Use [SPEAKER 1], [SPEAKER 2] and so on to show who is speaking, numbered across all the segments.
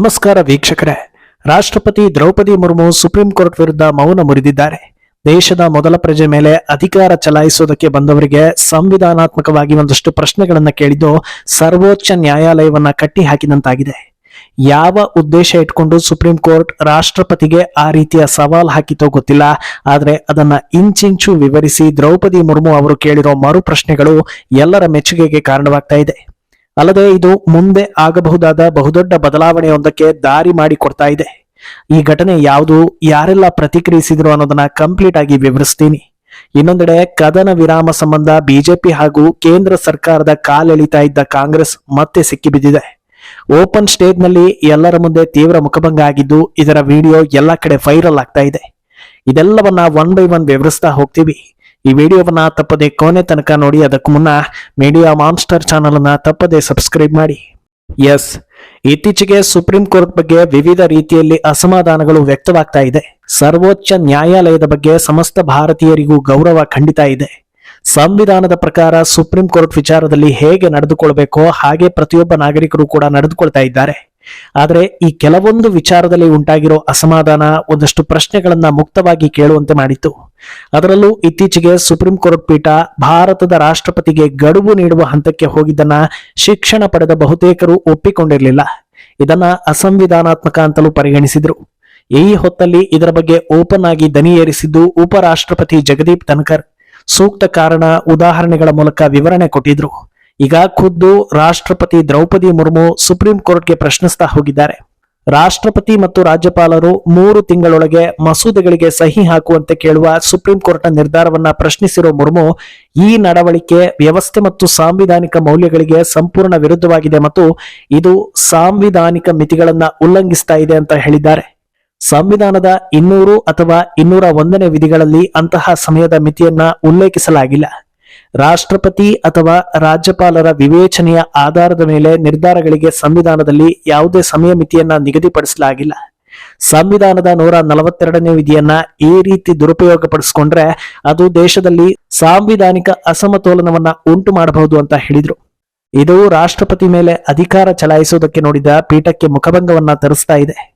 [SPEAKER 1] ನಮಸ್ಕಾರ ವೀಕ್ಷಕರೇ. ರಾಷ್ಟ್ರಪತಿ ದ್ರೌಪದಿ ಮುರ್ಮು ಸುಪ್ರೀಂ ಕೋರ್ಟ್ ವಿರುದ್ಧ ಮೌನ ಮುರಿದಿದ್ದಾರೆ. ದೇಶದ ಮೊದಲ ಪ್ರಜೆ ಮೇಲೆ ಅಧಿಕಾರ ಚಲಾಯಿಸುವುದಕ್ಕೆ ಬಂದವರಿಗೆ ಸಂವಿಧಾನಾತ್ಮಕವಾಗಿ ಒಂದಷ್ಟು ಪ್ರಶ್ನೆಗಳನ್ನ ಕೇಳಿದ್ದು ಸರ್ವೋಚ್ಚ ನ್ಯಾಯಾಲಯವನ್ನ ಕಟ್ಟಿ ಹಾಕಿದಂತಾಗಿದೆ. ಯಾವ ಉದ್ದೇಶ ಇಟ್ಕೊಂಡು ಸುಪ್ರೀಂ ಕೋರ್ಟ್ ರಾಷ್ಟ್ರಪತಿಗೆ ಆ ರೀತಿಯ ಸವಾಲ್ ಹಾಕಿತೋ ಗೊತ್ತಿಲ್ಲ. ಆದ್ರೆ ಅದನ್ನ ಇಂಚಿಂಚು ವಿವರಿಸಿ ದ್ರೌಪದಿ ಮುರ್ಮು ಅವರು ಕೇಳಿರೋ ಮರು ಪ್ರಶ್ನೆಗಳು ಎಲ್ಲರ ಮೆಚ್ಚುಗೆಗೆ ಕಾರಣವಾಗ್ತಾ ಇದೆ. ಅಲ್ಲದೆ ಇದು ಮುಂದೆ ಆಗಬಹುದಾದ ಬಹುದೊಡ್ಡ ಬದಲಾವಣೆಯೊಂದಕ್ಕೆ ದಾರಿ ಮಾಡಿಕೊಡ್ತಾ ಇದೆ. ಈ ಘಟನೆ ಯಾವುದು, ಯಾರೆಲ್ಲ ಪ್ರತಿಕ್ರಿಯಿಸಿದ್ರು ಅನ್ನೋದನ್ನ ಕಂಪ್ಲೀಟ್ ಆಗಿ ವಿವರಿಸ್ತೀನಿ. ಇನ್ನೊಂದೆಡೆ ಕದನ ವಿರಾಮ ಸಂಬಂಧ ಬಿಜೆಪಿ ಹಾಗೂ ಕೇಂದ್ರ ಸರ್ಕಾರದ ಕಾಲೆಳಿತಾ ಇದ್ದ ಕಾಂಗ್ರೆಸ್ ಮತ್ತೆ ಸಿಕ್ಕಿಬಿದ್ದಿದೆ. ಓಪನ್ ಸ್ಟೇಜ್ನಲ್ಲಿ ಎಲ್ಲರ ಮುಂದೆ ತೀವ್ರ ಮುಖಭಂಗ ಆಗಿದ್ದು, ಇದರ ವಿಡಿಯೋ ಎಲ್ಲ ಕಡೆ ವೈರಲ್ ಆಗ್ತಾ ಇದೆ. ಇದೆಲ್ಲವನ್ನ ಒನ್ ಬೈ ಒನ್ ವಿವರಿಸ್ತಾ ಹೋಗ್ತೀವಿ. ಈ ವಿಡಿಯೋವನ್ನು ತಪ್ಪದೆ ಕೊನೆ ತನಕ ನೋಡಿ, ಅದಕ್ಕೂ ಮುನ್ನ ಮೀಡಿಯಾ ಮಾನ್ಸ್ಟರ್ ಚಾನಲ್ ಅನ್ನ ತಪ್ಪದೆ ಸಬ್ಸ್ಕ್ರೈಬ್ ಮಾಡಿ. ಎಸ್ ಇತ್ತೀಚೆಗೆ ಸುಪ್ರೀಂ ಕೋರ್ಟ್ ಬಗ್ಗೆ ವಿವಿಧ ರೀತಿಯಲ್ಲಿ ಅಸಮಾಧಾನಗಳು ವ್ಯಕ್ತವಾಗ್ತಾ ಇದೆ. ಸರ್ವೋಚ್ಚ ನ್ಯಾಯಾಲಯದ ಬಗ್ಗೆ ಸಮಸ್ತ ಭಾರತೀಯರಿಗೂ ಗೌರವ ಖಂಡಿತ ಇದೆ. ಸಂವಿಧಾನದ ಪ್ರಕಾರ ಸುಪ್ರೀಂ ಕೋರ್ಟ್ ವಿಚಾರದಲ್ಲಿ ಹೇಗೆ ನಡೆದುಕೊಳ್ಬೇಕೋ ಹಾಗೆ ಪ್ರತಿಯೊಬ್ಬ ನಾಗರಿಕರು ಕೂಡ ನಡೆದುಕೊಳ್ತಾ ಇದ್ದಾರೆ. ಆದರೆ ಈ ಕೆಲವೊಂದು ವಿಚಾರದಲ್ಲಿ ಉಂಟಾಗಿರೋ ಅಸಮಾಧಾನ ಒಂದಷ್ಟು ಪ್ರಶ್ನೆಗಳನ್ನ ಮುಕ್ತವಾಗಿ ಕೇಳುವಂತೆ ಮಾಡಿತ್ತು. ಅದರಲ್ಲೂ ಇತ್ತೀಚೆಗೆ ಸುಪ್ರೀಂ ಕೋರ್ಟ್ ಪೀಠ ಭಾರತದ ರಾಷ್ಟ್ರಪತಿಗೆ ಗಡುವು ನೀಡುವ ಹಂತಕ್ಕೆ ಹೋಗಿದ್ದನ್ನ ಶಿಕ್ಷಣ ಪಡೆದ ಬಹುತೇಕರು ಒಪ್ಪಿಕೊಂಡಿರಲಿಲ್ಲ. ಇದನ್ನ ಅಸಂವಿಧಾನಾತ್ಮಕ ಅಂತಲೂ ಪರಿಗಣಿಸಿದ್ರು. ಈ ಹೊತ್ತಲ್ಲಿ ಇದರ ಬಗ್ಗೆ ಓಪನ್ ಆಗಿ ದನಿ ಏರಿಸಿದ್ದು ಉಪರಾಷ್ಟ್ರಪತಿ ಜಗದೀಪ್ ಧನ್ಕರ್. ಸೂಕ್ತ ಕಾರಣ ಉದಾಹರಣೆಗಳ ಮೂಲಕ ವಿವರಣೆ ಕೊಟ್ಟಿದ್ರು. ಈಗ ಖುದ್ದು ರಾಷ್ಟ್ರಪತಿ ದ್ರೌಪದಿ ಮುರ್ಮು ಸುಪ್ರೀಂ ಕೋರ್ಟ್ಗೆ ಪ್ರಶ್ನಿಸ್ತಾ ಹೋಗಿದ್ದಾರೆ. ರಾಷ್ಟ್ರಪತಿ ಮತ್ತು ರಾಜ್ಯಪಾಲರು ಮೂರು ತಿಂಗಳೊಳಗೆ ಮಸೂದೆಗಳಿಗೆ ಸಹಿ ಹಾಕುವಂತೆ ಕೇಳುವ ಸುಪ್ರೀಂ ಕೋರ್ಟ್ನ ನಿರ್ಧಾರವನ್ನ ಪ್ರಶ್ನಿಸಿರುವ ಮುರ್ಮು ಈ ನಡವಳಿಕೆ ವ್ಯವಸ್ಥೆ ಮತ್ತು ಸಾಂವಿಧಾನಿಕ ಮೌಲ್ಯಗಳಿಗೆ ಸಂಪೂರ್ಣ ವಿರುದ್ಧವಾಗಿದೆ ಮತ್ತು ಇದು ಸಾಂವಿಧಾನಿಕ ಮಿತಿಗಳನ್ನ ಉಲ್ಲಂಘಿಸ್ತಾ ಇದೆ ಅಂತ ಹೇಳಿದ್ದಾರೆ. ಸಂವಿಧಾನದ ಇನ್ನೂರು ಅಥವಾ ಇನ್ನೂರ ಒಂದನೇ ವಿಧಿಗಳಲ್ಲಿ ಅಂತಹ ಸಮಯದ ಮಿತಿಯನ್ನ ಉಲ್ಲೇಖಿಸಲಾಗಿಲ್ಲ. ರಾಷ್ಟ್ರಪತಿ ಅಥವಾ ರಾಜ್ಯಪಾಲರ ವಿವೇಚನೆಯ ಆಧಾರದ ಮೇಲೆ ನಿರ್ಧಾರಗಳಿಗೆ ಸಂವಿಧಾನದಲ್ಲಿ ಯಾವುದೇ ಸಮಯ ಮಿತಿಯನ್ನ ನಿಗದಿಪಡಿಸಲಾಗಿಲ್ಲ. ಸಂವಿಧಾನದ ನೂರ ನಲವತ್ತೆರಡನೇ ವಿಧಿಯನ್ನ ಈ ರೀತಿ ದುರುಪಯೋಗಪಡಿಸಿಕೊಂಡ್ರೆ ಅದು ದೇಶದಲ್ಲಿ ಸಾಂವಿಧಾನಿಕ ಅಸಮತೋಲನವನ್ನ ಉಂಟು ಮಾಡಬಹುದು ಅಂತ ಹೇಳಿದ್ರು. ಇದು ರಾಷ್ಟ್ರಪತಿ ಮೇಲೆ ಅಧಿಕಾರ ಚಲಾಯಿಸುವುದಕ್ಕೆ ನೋಡಿದ ಪೀಠಕ್ಕೆ ಮುಖಭಂಗವನ್ನ ತರಿಸ್ತಾ ಇದೆ.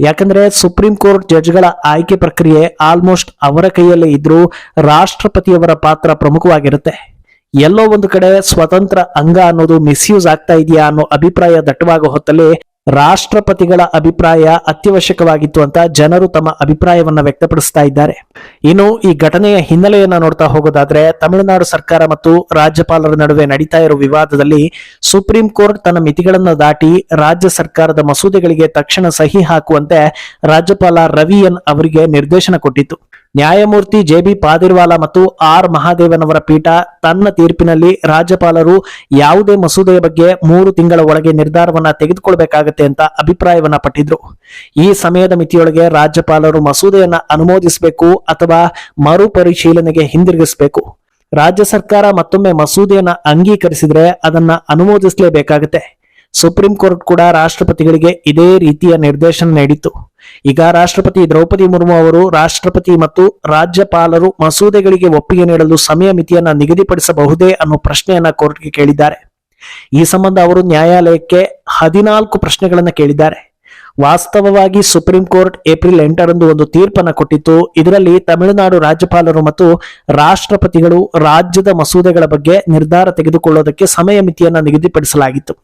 [SPEAKER 1] ಯಾಕಂದ್ರೆ ಸುಪ್ರೀಂ ಕೋರ್ಟ್ ಜಡ್ಜ್ಗಳ ಆಯ್ಕೆ ಪ್ರಕ್ರಿಯೆ ಆಲ್ಮೋಸ್ಟ್ ಅವರ ಕೈಯಲ್ಲೇ ಇದ್ರೂ ರಾಷ್ಟ್ರಪತಿಯವರ ಪಾತ್ರ ಪ್ರಮುಖವಾಗಿರುತ್ತೆ. ಎಲ್ಲೋ ಒಂದು ಕಡೆ ಸ್ವತಂತ್ರ ಅಂಗ ಅನ್ನೋದು ಮಿಸ್ಯೂಸ್ ಆಗ್ತಾ ಇದೆಯಾ ಅನ್ನೋ ಅಭಿಪ್ರಾಯ ದಟ್ಟವಾಗೋ ಹೊತ್ತಲ್ಲಿ ರಾಷ್ಟ್ರಪತಿಗಳ ಅಭಿಪ್ರಾಯ ಅತ್ಯವಶ್ಯಕವಾಗಿತ್ತು ಅಂತ ಜನರು ತಮ್ಮ ಅಭಿಪ್ರಾಯವನ್ನ ವ್ಯಕ್ತಪಡಿಸ್ತಾ ಇದ್ದಾರೆ. ಇನ್ನು ಈ ಘಟನೆಯ ಹಿನ್ನೆಲೆಯನ್ನ ನೋಡ್ತಾ ಹೋಗೋದಾದ್ರೆ, ತಮಿಳುನಾಡು ಸರ್ಕಾರ ಮತ್ತು ರಾಜ್ಯಪಾಲರ ನಡುವೆ ನಡೀತಾ ಇರುವ ವಿವಾದದಲ್ಲಿ ಸುಪ್ರೀಂ ಕೋರ್ಟ್ ತನ್ನ ಮಿತಿಗಳನ್ನು ದಾಟಿ ರಾಜ್ಯ ಸರ್ಕಾರದ ಮಸೂದೆಗಳಿಗೆ ತಕ್ಷಣ ಸಹಿ ಹಾಕುವಂತೆ ರಾಜ್ಯಪಾಲ ರವಿಯನ್ ಅವರಿಗೆ ನಿರ್ದೇಶನ ಕೊಟ್ಟಿತ್ತು. ನ್ಯಾಯಮೂರ್ತಿ ಜೆ ಬಿ ಪಾದಿರ್ವಾಲ ಮತ್ತು ಆರ್ ಮಹಾದೇವನ್ ಅವರ ಪೀಠ ತನ್ನ ತೀರ್ಪಿನಲ್ಲಿ ರಾಜ್ಯಪಾಲರು ಯಾವುದೇ ಮಸೂದೆಯ ಬಗ್ಗೆ ಮೂರು ತಿಂಗಳ ಒಳಗೆ ನಿರ್ಧಾರವನ್ನ ತೆಗೆದುಕೊಳ್ಬೇಕಾಗತ್ತೆ ಅಂತ ಅಭಿಪ್ರಾಯವನ್ನ ಪಟ್ಟಿದ್ರು. ಈ ಸಮಯದ ಮಿತಿಯೊಳಗೆ ರಾಜ್ಯಪಾಲರು ಮಸೂದೆಯನ್ನ ಅನುಮೋದಿಸಬೇಕು ಅಥವಾ ಮರುಪರಿಶೀಲನೆಗೆ ಹಿಂದಿರುಗಿಸಬೇಕು. ರಾಜ್ಯ ಸರ್ಕಾರ ಮತ್ತೊಮ್ಮೆ ಮಸೂದೆಯನ್ನ ಅಂಗೀಕರಿಸಿದ್ರೆ ಅದನ್ನ ಅನುಮೋದಿಸಲೇಬೇಕಾಗತ್ತೆ. ಸುಪ್ರೀಂ ಕೋರ್ಟ್ ಕೂಡ ರಾಷ್ಟ್ರಪತಿಗಳಿಗೆ ಇದೇ ರೀತಿಯ ನಿರ್ದೇಶನ ನೀಡಿತ್ತು. ಈಗ ರಾಷ್ಟ್ರಪತಿ ದ್ರೌಪದಿ ಮುರ್ಮು ಅವರು ರಾಷ್ಟ್ರಪತಿ ಮತ್ತು ರಾಜ್ಯಪಾಲರು ಮಸೂದೆಗಳಿಗೆ ಒಪ್ಪಿಗೆ ನೀಡಲು ಸಮಯ ಮಿತಿಯನ್ನ ನಿಗದಿಪಡಿಸಬಹುದೇ ಅನ್ನೋ ಪ್ರಶ್ನೆಯನ್ನ ಕೋರ್ಟ್ಗೆ ಕೇಳಿದ್ದಾರೆ. ಈ ಸಂಬಂಧ ಅವರು ನ್ಯಾಯಾಲಯಕ್ಕೆ ಹದಿನಾಲ್ಕು ಪ್ರಶ್ನೆಗಳನ್ನ ಕೇಳಿದ್ದಾರೆ. ವಾಸ್ತವವಾಗಿ ಸುಪ್ರೀಂ ಕೋರ್ಟ್ ಏಪ್ರಿಲ್ ಎಂಟರಂದು ಒಂದು ತೀರ್ಪನ್ನು ಕೊಟ್ಟಿತ್ತು. ಇದರಲ್ಲಿ ತಮಿಳುನಾಡು ರಾಜ್ಯಪಾಲರು ಮತ್ತು ರಾಷ್ಟ್ರಪತಿಗಳು ರಾಜ್ಯದ ಮಸೂದೆಗಳ ಬಗ್ಗೆ ನಿರ್ಧಾರ ತೆಗೆದುಕೊಳ್ಳೋದಕ್ಕೆ ಸಮಯ ಮಿತಿಯನ್ನು ನಿಗದಿಪಡಿಸಲಾಗಿತ್ತು.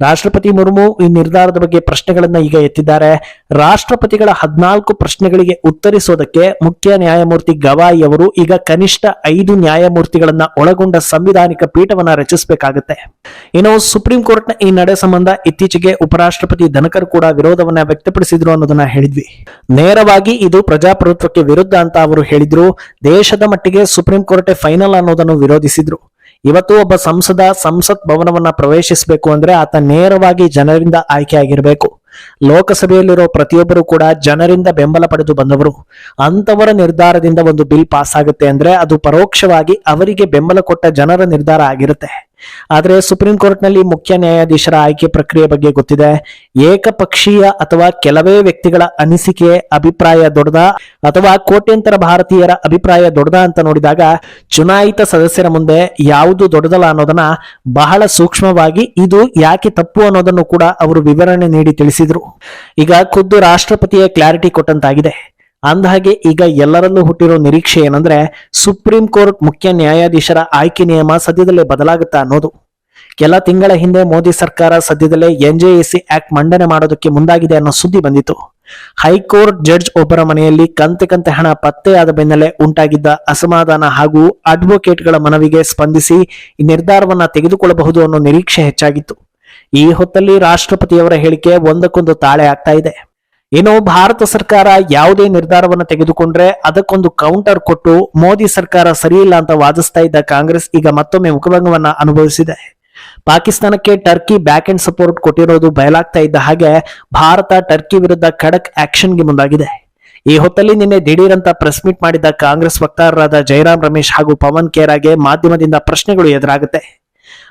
[SPEAKER 1] ರಾಷ್ಟ್ರಪತಿ ಮುರ್ಮು ಈ ನಿರ್ಧಾರದ ಬಗ್ಗೆ ಪ್ರಶ್ನೆಗಳನ್ನ ಈಗ ಎತ್ತಿದ್ದಾರೆ. ರಾಷ್ಟ್ರಪತಿಗಳ ಹದಿನಾಲ್ಕು ಪ್ರಶ್ನೆಗಳಿಗೆ ಉತ್ತರಿಸೋದಕ್ಕೆ ಮುಖ್ಯ ನ್ಯಾಯಮೂರ್ತಿ ಗವಾಯಿ ಅವರು ಈಗ ಕನಿಷ್ಠ ಐದು ನ್ಯಾಯಮೂರ್ತಿಗಳನ್ನ ಒಳಗೊಂಡ ಸಂವಿಧಾನಿಕ ಪೀಠವನ್ನ ರಚಿಸಬೇಕಾಗುತ್ತೆ. ಇನ್ನು ಸುಪ್ರೀಂ ಕೋರ್ಟ್ನ ಈ ನಡೆ ಸಂಬಂಧ ಇತ್ತೀಚೆಗೆ ಉಪರಾಷ್ಟ್ರಪತಿ ಧನಕರ್ ಕೂಡ ವಿರೋಧವನ್ನ ವ್ಯಕ್ತಪಡಿಸಿದ್ರು ಅನ್ನೋದನ್ನ ಹೇಳಿದ್ವಿ. ನೇರವಾಗಿ ಇದು ಪ್ರಜಾಪ್ರಭುತ್ವಕ್ಕೆ ವಿರುದ್ಧ ಅಂತ ಅವರು ಹೇಳಿದ್ರು. ದೇಶದ ಮಟ್ಟಿಗೆ ಸುಪ್ರೀಂ ಕೋರ್ಟ್ ಫೈನಲ್ ಅನ್ನೋದನ್ನು ವಿರೋಧಿಸಿದ್ರು. ಇವತ್ತು ಒಬ್ಬ ಸಂಸದ ಸಂಸತ್ ಭವನವನ್ನ ಪ್ರವೇಶಿಸಬೇಕು ಅಂದ್ರೆ ಆತ ನೇರವಾಗಿ ಜನರಿಂದ ಆಯ್ಕೆ ಆಗಿರಬೇಕು. ಲೋಕಸಭೆಯಲ್ಲಿರೋ ಪ್ರತಿಯೊಬ್ಬರು ಕೂಡ ಜನರಿಂದ ಬೆಂಬಲ ಪಡೆದು ಬಂದವರು. ಅಂತವರ ನಿರ್ಧಾರದಿಂದ ಒಂದು ಬಿಲ್ ಪಾಸ್ ಆಗುತ್ತೆ ಅಂದ್ರೆ ಅದು ಪರೋಕ್ಷವಾಗಿ ಅವರಿಗೆ ಬೆಂಬಲ ಕೊಟ್ಟ ಜನರ ನಿರ್ಧಾರ ಆಗಿರುತ್ತೆ. ಆದರೆ ಸುಪ್ರೀಂ ಕೋರ್ಟ್ನಲ್ಲಿ ಮುಖ್ಯ ನ್ಯಾಯಾಧೀಶರ ಆಯ್ಕೆ ಪ್ರಕ್ರಿಯೆ ಬಗ್ಗೆ ಗೊತ್ತಿದೆ. ಏಕಪಕ್ಷೀಯ ಅಥವಾ ಕೆಲವೇ ವ್ಯಕ್ತಿಗಳ ಅನಿಸಿಕೆ ಅಭಿಪ್ರಾಯ ದೊಡ್ಡದ ಅಥವಾ ಕೋಟ್ಯಂತರ ಭಾರತೀಯರ ಅಭಿಪ್ರಾಯ ದೊಡ್ಡದ ಅಂತ ನೋಡಿದಾಗ ಚುನಾಯಿತ ಸದಸ್ಯರ ಮುಂದೆ ಯಾವುದು ದೊಡ್ಡದಲ್ಲ ಅನ್ನೋದನ್ನ ಬಹಳ ಸೂಕ್ಷ್ಮವಾಗಿ ಇದು ಯಾಕೆ ತಪ್ಪು ಅನ್ನೋದನ್ನು ಕೂಡ ಅವರು ವಿವರಣೆ ನೀಡಿ ತಿಳಿಸಿದ್ರು. ಈಗ ಖುದ್ದು ರಾಷ್ಟ್ರಪತಿಯ ಕ್ಲಾರಿಟಿ ಕೊಟ್ಟಂತಾಗಿದೆ. ಅಂದಹಾಗೆ ಈಗ ಎಲ್ಲರಲ್ಲೂ ಹುಟ್ಟಿರೋ ನಿರೀಕ್ಷೆ ಏನಂದ್ರೆ ಸುಪ್ರೀಂ ಕೋರ್ಟ್ ಮುಖ್ಯ ನ್ಯಾಯಾಧೀಶರ ಆಯ್ಕೆ ನಿಯಮ ಸದ್ಯದಲ್ಲೇ ಬದಲಾಗುತ್ತಾ ಅನ್ನೋದು. ಕೆಲ ತಿಂಗಳ ಹಿಂದೆ ಮೋದಿ ಸರ್ಕಾರ ಸದ್ಯದಲ್ಲೇ ಎನ್ಜೆಎಸಿ ಆಕ್ಟ್ ಮಂಡನೆ ಮಾಡೋದಕ್ಕೆ ಮುಂದಾಗಿದೆ ಅನ್ನೋ ಸುದ್ದಿ ಬಂದಿತ್ತು. ಹೈಕೋರ್ಟ್ ಜಡ್ಜ್ ಒಬ್ಬರ ಮನೆಯಲ್ಲಿ ಕಂತೆ ಕಂತೆ ಹಣ ಪತ್ತೆಯಾದ ಬೆನ್ನಲ್ಲೇ ಉಂಟಾಗಿದ್ದ ಅಸಮಾಧಾನ ಹಾಗೂ ಅಡ್ವೊಕೇಟ್ಗಳ ಮನವಿಗೆ ಸ್ಪಂದಿಸಿ ಈ ನಿರ್ಧಾರವನ್ನ ತೆಗೆದುಕೊಳ್ಳಬಹುದು ಅನ್ನೋ ನಿರೀಕ್ಷೆ ಹೆಚ್ಚಾಗಿತ್ತು. ಈ ಹೊತ್ತಲ್ಲಿ ರಾಷ್ಟ್ರಪತಿಯವರ ಹೇಳಿಕೆ ಒಂದಕ್ಕೊಂದು ತಾಳೆ ಆಗ್ತಾ ಇದೆ. ಇನ್ನು ಭಾರತ ಸರ್ಕಾರ ಯಾವುದೇ ನಿರ್ಧಾರವನ್ನು ತೆಗೆದುಕೊಂಡ್ರೆ ಅದಕ್ಕೊಂದು ಕೌಂಟರ್ ಕೊಟ್ಟು ಮೋದಿ ಸರ್ಕಾರ ಸರಿಯಿಲ್ಲ ಅಂತ ವಾದಿಸ್ತಾ ಇದ್ದ ಕಾಂಗ್ರೆಸ್ ಈಗ ಮತ್ತೊಮ್ಮೆ ಮುಖಭಂಗವನ್ನ ಅನುಭವಿಸಿದೆ. ಪಾಕಿಸ್ತಾನಕ್ಕೆ ಟರ್ಕಿ ಬ್ಯಾಕ್ ಅಂಡ್ ಸಪೋರ್ಟ್ ಕೊಟ್ಟಿರೋದು ಬಯಲಾಗ್ತಾ ಇದ್ದ ಹಾಗೆ ಭಾರತ ಟರ್ಕಿ ವಿರುದ್ಧ ಖಡಕ್ ಆಕ್ಷನ್ಗೆ ಮುಂದಾಗಿದೆ. ಈ ಹೊತ್ತಲ್ಲಿ ನಿನ್ನೆ ದಿಢೀರಂತ ಪ್ರೆಸ್ ಮೀಟ್ ಮಾಡಿದ್ದ ಕಾಂಗ್ರೆಸ್ ವಕ್ತಾರರಾದ ಜೈರಾಮ್ ರಮೇಶ್ ಹಾಗೂ ಪವನ್ ಖೇರಾಗೆ ಮಾಧ್ಯಮದಿಂದ ಪ್ರಶ್ನೆಗಳು ಎದುರಾಗುತ್ತೆ.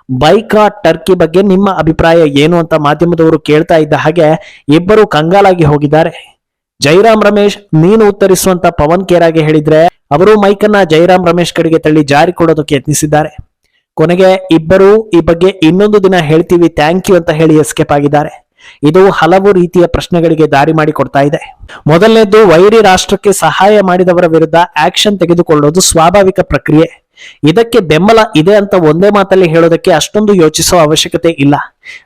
[SPEAKER 1] ಬೈಕಾಟ್ ಟರ್ಕಿ ಬಗ್ಗೆ ನಿಮ್ಮ ಅಭಿಪ್ರಾಯ ಏನು ಅಂತ ಮಾಧ್ಯಮದವರು ಕೇಳ್ತಾ ಇದ್ದ ಹಾಗೆ ಇಬ್ಬರು ಕಂಗಾಲಾಗಿ ಹೋಗಿದ್ದಾರೆ. ಜೈರಾಮ್ ರಮೇಶ್, ನೀನು ಉತ್ತರಿಸುವಂತ ಪವನ್ ಕೇರಾಗೆ ಹೇಳಿದ್ರೆ ಅವರು ಮೈಕನ್ನ ಜೈರಾಮ್ ರಮೇಶ್ ಕಡೆಗೆ ತಳ್ಳಿ ಜಾರಿ ಕೊಡೋದಕ್ಕೆ ಯತ್ನಿಸಿದ್ದಾರೆ. ಕೊನೆಗೆ ಇಬ್ಬರು ಈ ಬಗ್ಗೆ ಇನ್ನೊಂದು ದಿನ ಹೇಳ್ತೀವಿ, ಥ್ಯಾಂಕ್ ಯು ಅಂತ ಹೇಳಿ ಎಸ್ಕೇಪ್ ಆಗಿದ್ದಾರೆ. ಇದು ಹಲವು ರೀತಿಯ ಪ್ರಶ್ನೆಗಳಿಗೆ ದಾರಿ ಮಾಡಿಕೊಡ್ತಾ ಇದೆ. ಮೊದಲನೇದು ವೈರಿ ರಾಷ್ಟ್ರಕ್ಕೆ ಸಹಾಯ ಮಾಡಿದವರ ವಿರುದ್ಧ ಆಕ್ಷನ್ ತೆಗೆದುಕೊಳ್ಳೋದು ಸ್ವಾಭಾವಿಕ ಪ್ರಕ್ರಿಯೆ. ಇದಕ್ಕೆ ಬೆಂಬಲ ಇದೆ ಅಂತ ಒಂದೇ ಮಾತಲ್ಲಿ ಹೇಳೋದಕ್ಕೆ ಅಷ್ಟೊಂದು ಯೋಚಿಸೋ ಅವಶ್ಯಕತೆ ಇಲ್ಲ.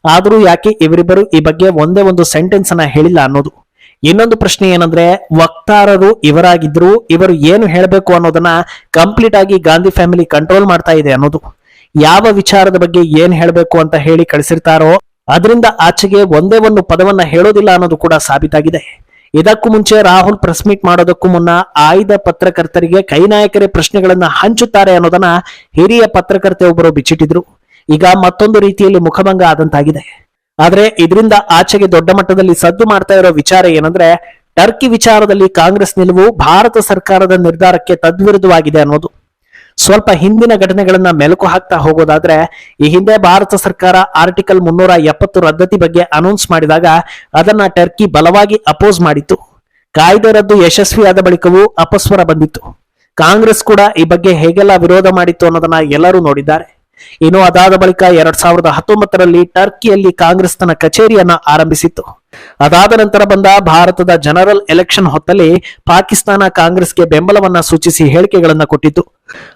[SPEAKER 1] ಆದರೂ ಯಾಕೆ ಇವರಿಬ್ಬರು ಈ ಬಗ್ಗೆ ಒಂದೇ ಒಂದು ಸೆಂಟೆನ್ಸ್ ಅನ್ನ ಹೇಳಿಲ್ಲ ಅನ್ನೋದು? ಇನ್ನೊಂದು ಪ್ರಶ್ನೆ ಏನಂದ್ರೆ, ವಕ್ತಾರರು ಇವರಾಗಿದ್ರು, ಇವರು ಏನು ಹೇಳಬೇಕು ಅನ್ನೋದನ್ನ ಕಂಪ್ಲೀಟ್ ಆಗಿ ಗಾಂಧಿ ಫ್ಯಾಮಿಲಿ ಕಂಟ್ರೋಲ್ ಮಾಡ್ತಾ ಇದೆ ಅನ್ನೋದು. ಯಾವ ವಿಚಾರದ ಬಗ್ಗೆ ಏನ್ ಹೇಳಬೇಕು ಅಂತ ಹೇಳಿ ಕಳಿಸಿರ್ತಾರೋ, ಅದರಿಂದ ಆಚೆಗೆ ಒಂದೇ ಒಂದು ಪದವನ್ನ ಹೇಳೋದಿಲ್ಲ ಅನ್ನೋದು ಕೂಡ ಸಾಬೀತಾಗಿದೆ. ಇದಕ್ಕೂ ಮುಂಚೆ ರಾಹುಲ್ ಪ್ರೆಸ್ ಮೀಟ್ ಮಾಡೋದಕ್ಕೂ ಮುನ್ನ ಆಯ್ದ ಪತ್ರಕರ್ತರಿಗೆ ಕೈ ನಾಯಕರೇ ಪ್ರಶ್ನೆಗಳನ್ನ ಹಂಚುತ್ತಾರೆ ಅನ್ನೋದನ್ನ ಹಿರಿಯ ಪತ್ರಕರ್ತೆ ಒಬ್ಬರು ಬಿಚ್ಚಿಟ್ಟಿದ್ರು. ಈಗ ಮತ್ತೊಂದು ರೀತಿಯಲ್ಲಿ ಮುಖಭಂಗ ಆದಂತಾಗಿದೆ. ಆದ್ರೆ ಇದರಿಂದ ಆಚೆಗೆ ದೊಡ್ಡ ಮಟ್ಟದಲ್ಲಿ ಸದ್ದು ಮಾಡ್ತಾ ಇರೋ ವಿಚಾರ ಏನಂದ್ರೆ, ಟರ್ಕಿ ವಿಚಾರದಲ್ಲಿ ಕಾಂಗ್ರೆಸ್ ನಿಲುವು ಭಾರತ ಸರ್ಕಾರದ ನಿರ್ಧಾರಕ್ಕೆ ತದ್ವಿರುದ್ಧವಾಗಿದೆ ಅನ್ನೋದು. ಸ್ವಲ್ಪ ಹಿಂದಿನ ಘಟನೆಗಳನ್ನ ಮೆಲುಕು ಹಾಕ್ತಾ ಹೋಗೋದಾದ್ರೆ, ಈ ಹಿಂದೆ ಭಾರತ ಸರ್ಕಾರ ಆರ್ಟಿಕಲ್ ಮುನ್ನೂರ ಎಪ್ಪತ್ತು ರದ್ದತಿ ಬಗ್ಗೆ ಅನೌನ್ಸ್ ಮಾಡಿದಾಗ ಅದನ್ನ ಟರ್ಕಿ ಬಲವಾಗಿ ಅಪೋಸ್ ಮಾಡಿತ್ತು. ಕಾಯ್ದೆ ರದ್ದು ಯಶಸ್ವಿಯಾದ ಬಳಿಕವೂ ಅಪಸ್ವರ ಬಂದಿತ್ತು. ಕಾಂಗ್ರೆಸ್ ಕೂಡ ಈ ಬಗ್ಗೆ ಹೇಗೆಲ್ಲ ವಿರೋಧ ಮಾಡಿತ್ತು ಅನ್ನೋದನ್ನ ಎಲ್ಲರೂ ನೋಡಿದ್ದಾರೆ. ಇನ್ನು ಅದಾದ ಬಳಿಕ ಎರಡ್ ಸಾವಿರದ ಹತ್ತೊಂಬತ್ತರಲ್ಲಿ ಟರ್ಕಿಯಲ್ಲಿ ಕಾಂಗ್ರೆಸ್ ತನ್ನ ಕಚೇರಿಯನ್ನ ಆರಂಭಿಸಿತ್ತು. ಅದಾದ ನಂತರ ಬಂದ ಭಾರತದ ಜನರಲ್ ಎಲೆಕ್ಷನ್ ಹೊತ್ತಲ್ಲಿ ಪಾಕಿಸ್ತಾನ ಕಾಂಗ್ರೆಸ್ಗೆ ಬೆಂಬಲವನ್ನ ಸೂಚಿಸಿ ಹೇಳಿಕೆಗಳನ್ನ ಕೊಟ್ಟಿತು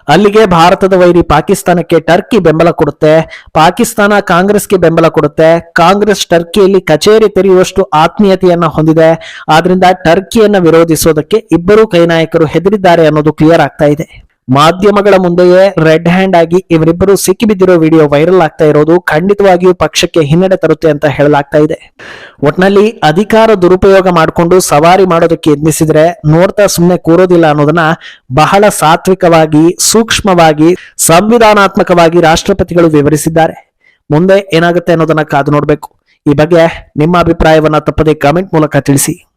[SPEAKER 1] ಅಲ್ಲಿಗೆ ಭಾರತದ ವೈರಿ ಪಾಕಿಸ್ತಾನಕ್ಕೆ ಟರ್ಕಿ ಬೆಂಬಲ ಕೊಡುತ್ತೆ, ಪಾಕಿಸ್ತಾನ ಕಾಂಗ್ರೆಸ್ಗೆ ಬೆಂಬಲ ಕೊಡುತ್ತೆ, ಕಾಂಗ್ರೆಸ್ ಟರ್ಕಿಯಲ್ಲಿ ಕಚೇರಿ ತೆರೆಯುವಷ್ಟು ಆತ್ಮೀಯತೆಯನ್ನ ಹೊಂದಿದೆ, ಆದ್ರಿಂದ ಟರ್ಕಿಯನ್ನ ವಿರೋಧಿಸೋದಕ್ಕೆ ಇಬ್ಬರೂ ಕೈ ನಾಯಕರು ಹೆದರಿದ್ದಾರೆ ಅನ್ನೋದು ಕ್ಲಿಯರ್ ಆಗ್ತಾ ಇದೆ. ಮಾಧ್ಯಮಗಳ ಮುಂದೆಯೇ ರೆಡ್ ಹ್ಯಾಂಡ್ ಆಗಿ ಇವರಿಬ್ಬರು ಸಿಕ್ಕಿಬಿದ್ದಿರೋ ವಿಡಿಯೋ ವೈರಲ್ ಆಗ್ತಾ ಇರೋದು ಖಂಡಿತವಾಗಿಯೂ ಪಕ್ಷಕ್ಕೆ ಹಿನ್ನಡೆ ತರುತ್ತೆ ಅಂತ ಹೇಳಲಾಗ್ತಾ ಇದೆ. ಒಟ್ನಲ್ಲಿ ಅಧಿಕಾರ ದುರುಪಯೋಗ ಮಾಡಿಕೊಂಡು ಸವಾರಿ ಮಾಡೋದಕ್ಕೆ ಯತ್ನಿಸಿದ್ರೆ ನೋಡ್ತಾ ಸುಮ್ಮನೆ ಕೂರೋದಿಲ್ಲ ಅನ್ನೋದನ್ನ ಬಹಳ ಸಾತ್ವಿಕವಾಗಿ, ಸೂಕ್ಷ್ಮವಾಗಿ, ಸಂವಿಧಾನಾತ್ಮಕವಾಗಿ ರಾಷ್ಟ್ರಪತಿಗಳು ವಿವರಿಸಿದ್ದಾರೆ. ಮುಂದೆ ಏನಾಗುತ್ತೆ ಅನ್ನೋದನ್ನ ಕಾದು ನೋಡಬೇಕು. ಈ ಬಗ್ಗೆ ನಿಮ್ಮ ಅಭಿಪ್ರಾಯವನ್ನ ತಪ್ಪದೆ ಕಾಮೆಂಟ್ ಮೂಲಕ ತಿಳಿಸಿ.